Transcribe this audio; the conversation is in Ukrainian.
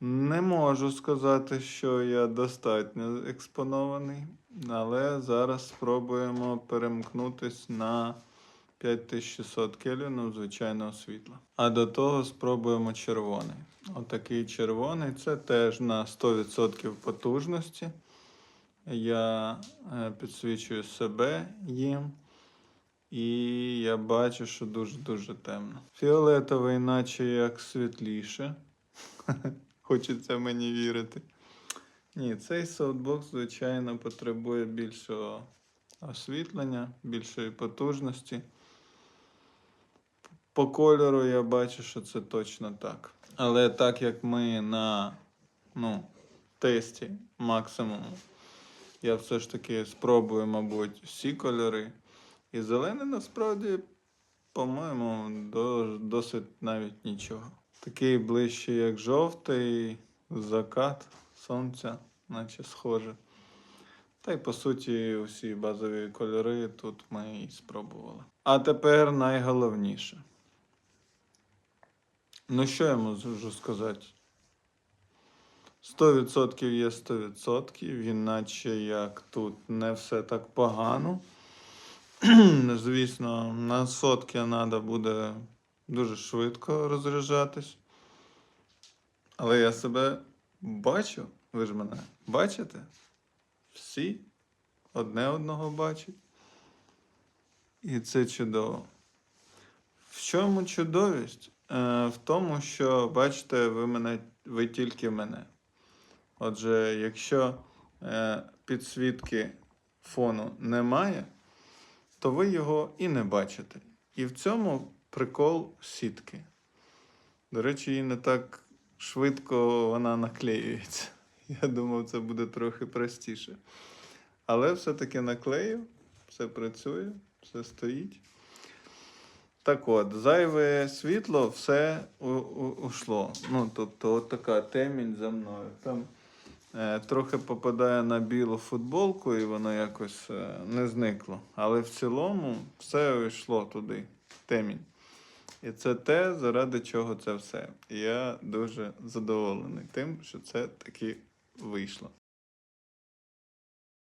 Не можу сказати, що я достатньо експонований, але зараз спробуємо перемкнутись на 5600 кельвінів звичайного світла. А до того спробуємо червоний. Отакий червоний це теж на 100% потужності. Я е, підсвічую себе їм. І я бачу, що дуже-дуже темно. Фіолетовий, наче як світліше. Хочеться мені вірити. Ні, цей софтбокс, звичайно, потребує більшого освітлення, більшої потужності. По кольору я бачу, що це точно так. Але так як ми на ну, тесті максимуму, я все ж таки спробую, мабуть, всі кольори. І зелений насправді, по-моєму, досить навіть нічого. Такий ближче, як жовтий, закат сонця, наче схоже. Та й по суті, усі базові кольори тут ми і спробували. А тепер найголовніше. Ну, що я можу сказати? 100% є 100%, іначе як тут не все так погано. Звісно, на сотки треба буде дуже швидко розряджатись. Але я себе бачу. Ви ж мене бачите? Всі одне одного бачать. І це чудово. В чому чудовість? Е, в тому, що бачите, ви мене, ви тільки мене. Отже, якщо е, підсвітки фону немає, то ви його і не бачите. І в цьому прикол сітки. До речі, її не так швидко вона наклеюється. Я думав, це буде трохи простіше. Але все-таки наклеїв, все працює, все стоїть. Так от, зайве світло все ушло. Ну, тобто, от така темінь за мною. Там е, трохи попадає на білу футболку, і воно якось е, не зникло. Але в цілому все йшло туди, темінь. І це те, заради чого це все. І я дуже задоволений тим, що це таки вийшло.